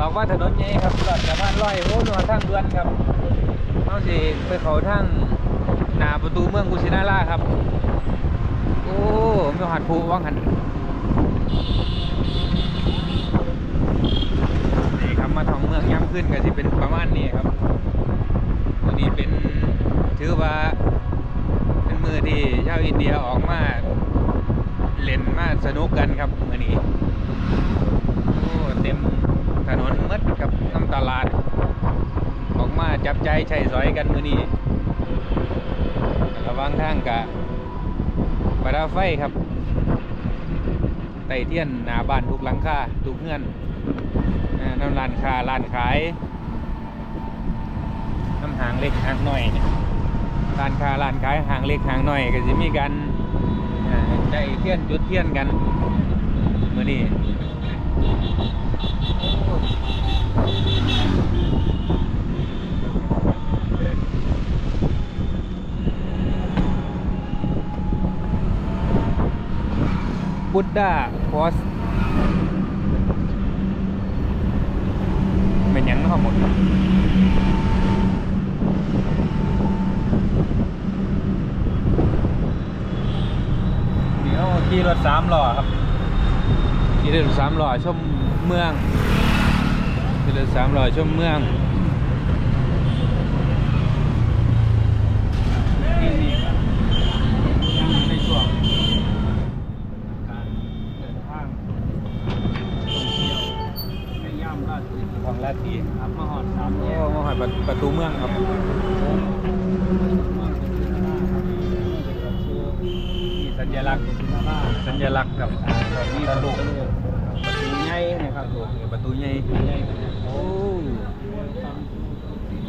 ออกว่าถนนใหญ่ครับหลอดสะพานลอยโอ้หนวทางด่วนครับเขาสิไปเขาทางหน้าประตูเมืองกุชินาราครับ โอ้มีหัดภูว่างหันนี่ครับมาท่องเมืองย่ำขึ้นก็สิเป็นประมาณนี้ครับวันนี้เป็นถือว่าเป็นมือที่ชาวอินเดียออกมาเล่นมาสนุกกันครับมือนี้โอ้เต็ม ถนนมืดกับน้ำตลาด ออกมาจับใจใช้สอยกันมือนี้ระวังทางกะประดาไฟครับไต่เทียนหน้าบ้านทุกหลังคาทุกเงื่อนน้ำร้านค้าร้านขายน้ำหางเล็กหางน้อยเนี่ยร้านค้าร้านขายหางเล็กหางน้อยก็จะมีกันอ่าใจเทียนจุดเทียนกันมือนี้ บุดดาพอสเป็นยังทั้งหมดเดี๋ยวขี่รถสามล้อครับขี่รถสามล้อชมเมือง ขี่รถสามล้อชมเมืองที่นี่ครับยังในช่วงการเดินทางท่องเที่ยวในย่ามราชบุรีของลาตีครับมาหอดสามแยโอ้มาหอยประตูเมืองครับสัญลักษณ์ศิลปะสัญลักษณ์ครับมีตลุกประตูใหญ่นะครับผมประตูใหญ่ ประตูใ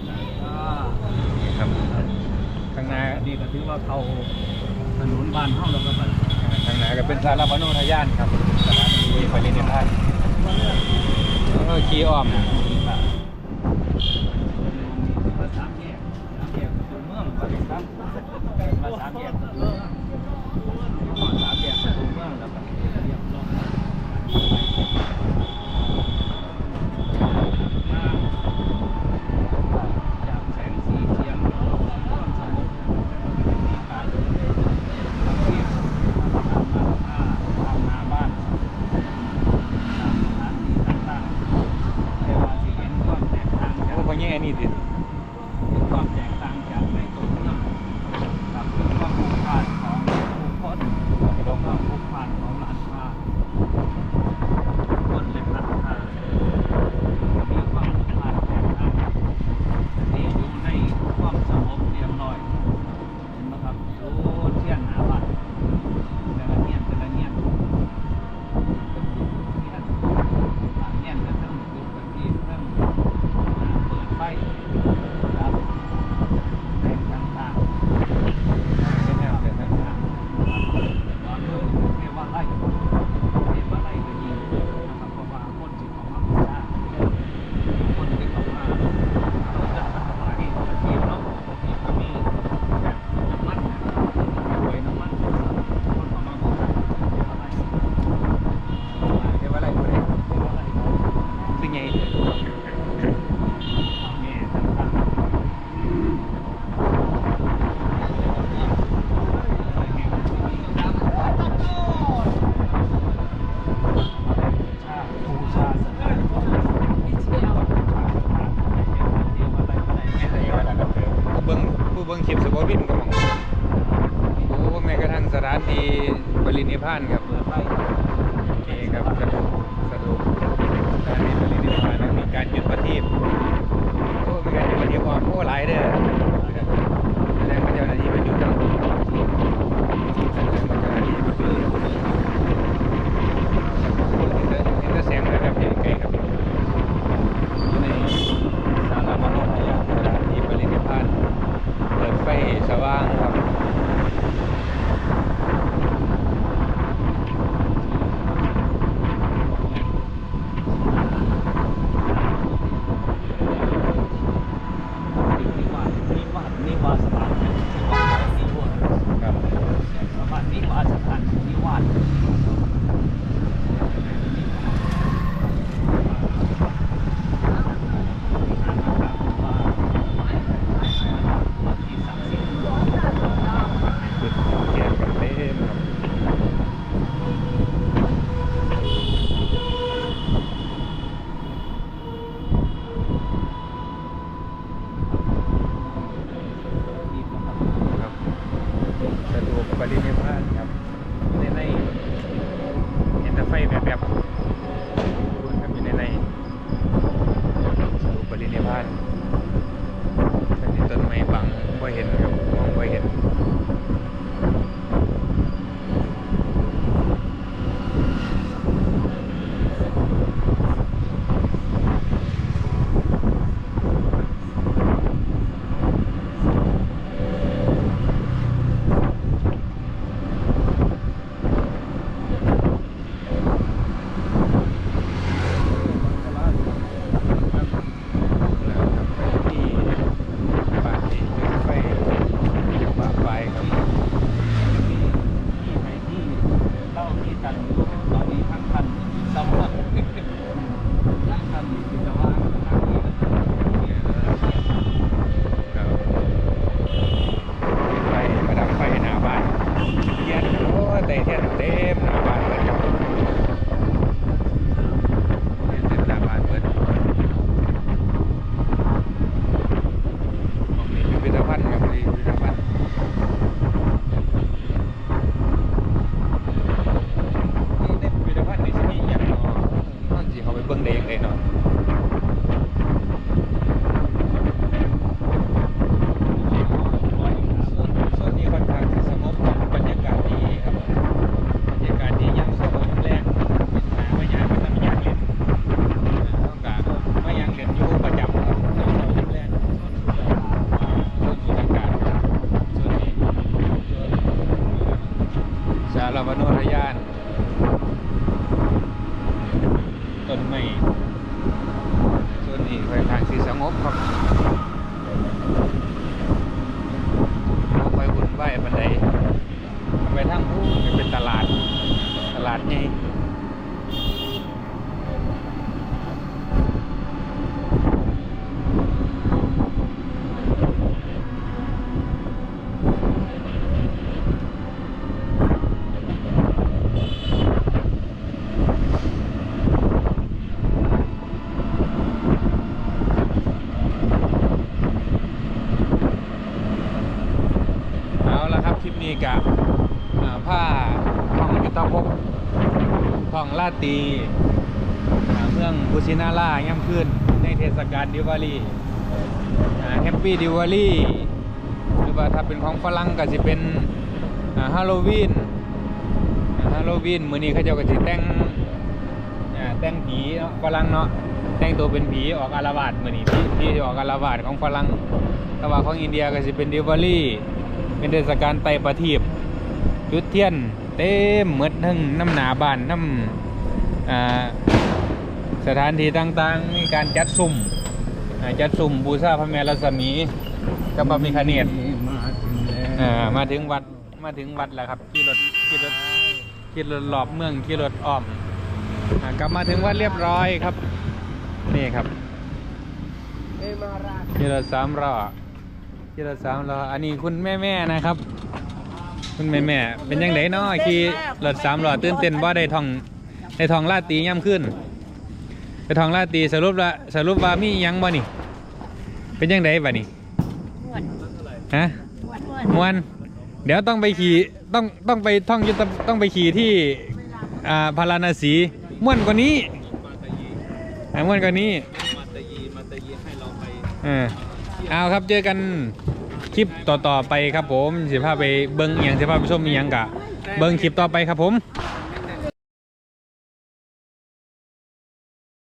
หญ่โอ้อ่านี่ครับข้างหน้าดีก็ถือว่าเขาถนนบ้านเฮาแล้วก็บัดข้างหน้าก็เป็นสารพโนทยานครับสถานีปรินิพพานขี่อ้อม สถานที่ปริณิพานครับโอเคครับสะดวกสะดวกสถานที่ปริณิพานแล้วมีการหยุดประทีปโอ้มีการหยุดประทีปก่อนโอ้หลายเด้อแสดงว่าเจ้าหน้าที่ไปหยุดแล้วแสดงว่าเจ้าหน้าที่ไปหยุด kalinipan สารวโนทยาน ต้นไม้ส่วนนี้ไปทางสีสงบครับ เราไปวุ่นวายบันไดไปทางผู้ไปเป็นตลาด ตลาดใหญ่เอาละครับ คลิปนี้กับผ้าท่องยุทธภพท่องลา ตีเมืองกุชินาร่าย่ำขึ้นในเทศกาลดิวาลีแฮปปี้ดิวาลีหรือว่าถ้าเป็นของฝรั่งก็จะเป็นฮาโลวีนฮาโลวีนมือนี้เขาเจ้าก็จะแต่งแต่งผีฝรั่งเนาะแต่งตัวเป็นผีออกอารวาสมือนี้ผีผีออกอารวาสของฝรั่งแต่ว่าของอินเดียก็จะเป็นดิวาลีเป็นเทศกาลไตรประทีปจุดเทียนเต็มหมดทั้งน้ำหนาบานน้ำ สถานที่ต่างๆ มีการจัดสุ่มอ่าจัดสุ่มบูชาพระแม่รัศมีกับพระมีคเนตมาถึงแล้วอ่ามาถึงวัดมาถึงวัดแล้วครับขี่รถขี่รถขี่รถรอบเมืองขี่รถอ้อมอ่ากลับมาถึงวัดเรียบร้อยครับ นี่ครับเอ้ยมาราชขี่รถสามล้อขี่รถสามล้ออันนี้คุณแม่แม่ๆนะครับ คุณแม่แม่ๆเป็นยังไงเนาะขี่รถสามล้อตื่นเต้นว่าได้ท่อง ได้ท่องลาตรีย่ำขึ้นได้ท่องลาตรีสรุปละสรุปว่ามีอิหยังบ่นี่ เป็นยังไงบ่นี่อ้วนฮะอ้วนอ้วนมวนเดี๋ยวต้องไปขี่ต้องต้องไปท่องยุทธต้องไปขี่ที่อ่าพาราณสีม่วนกว่านี้มาตะยีอ่าม่วนกว่านี้มาตะยีมาตะยีให้เราไปเออเอาครับเจอกันคลิปต่อๆไปครับผมสิพาไปเบิ้งอหย่างสิพาไปชมอหย่างกะ เบิ้งคลิปต่อไปครับผมค